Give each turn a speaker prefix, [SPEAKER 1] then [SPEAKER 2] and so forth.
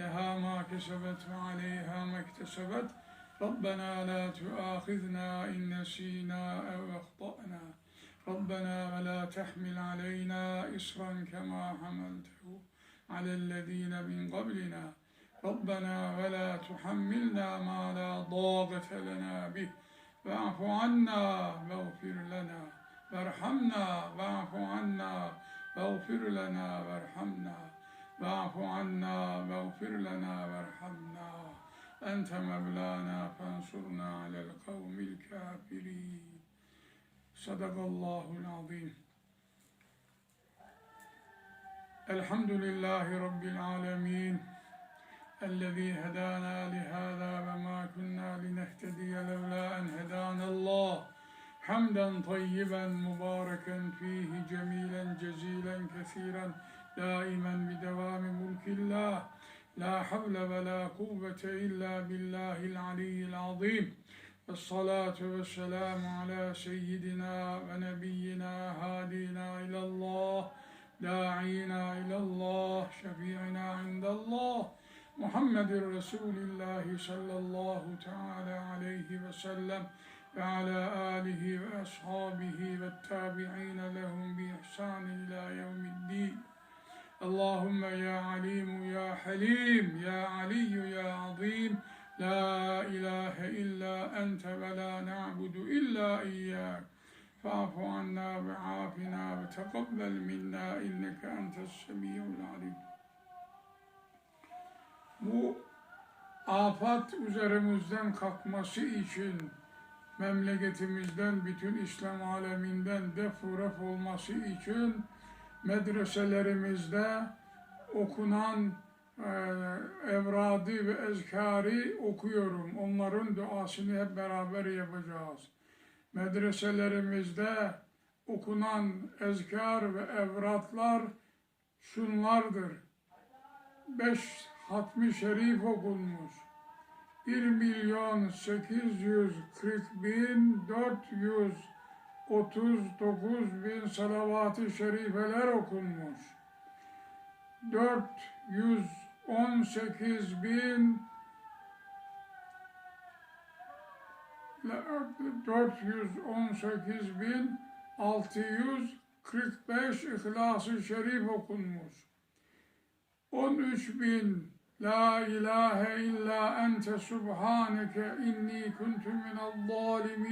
[SPEAKER 1] لها ما كسبت وعليها ما اكتسبت. ربنا لا تؤاخذنا إن نسينا أو أخطأنا. ربنا ولا تحمل علينا إصرا كما حملته على الذين من قبلنا. ربنا ولا تحملنا ما لا ضاقة لنا به. واعف عنا واغفر لنا وارحمنا. واعف عنا واغفر لنا وارحمنا. واعف عنا واغفر لنا وارحمنا. أنت مولانا فانصرنا على القوم الكافرين. صدق الله العظيم. الحمد لله رب العالمين. الذي هدانا لهذا وما كنا لنهتدي لولا أن هدانا الله. حمدا طيبا مباركا فيه جميلا جزيلا كثيرا دائما بدوام ملك الله لا حول ولا قوة إلا بالله العلي العظيم. الصلاة والسلام على سيدنا ونبينا هادينا إلى الله داعينا إلى الله شفيعنا عند الله محمد رسول الله صلى الله تعالى عليه وسلم وعلى آله وأصحابه والتابعين لهم بإحسان إلى يوم Allahümme ya alimu ya halim ya aliyu ya azim. La ilahe illa ente ve la na'budu illa iyyak Fa'fu anna ve afina ve teqabbel minna inneke entes semiyul alim. Bu afat üzerimizden kalkması için memleketimizden bütün İslam aleminden def olması için medreselerimizde okunan e, evradı ve ezkari okuyorum. Onların duasını hep beraber yapacağız. Medreselerimizde okunan ezkar ve evratlar şunlardır. Beş hatmi şerif okunmuş. 1 milyon 840 bin 439 bin salavat-ı şerifeler okunmuş. 418 bin 418 bin 645 İhlas-ı Şerif okunmuş. 13 bin La ilahe illa ente subhaneke inni kuntu minel zalimin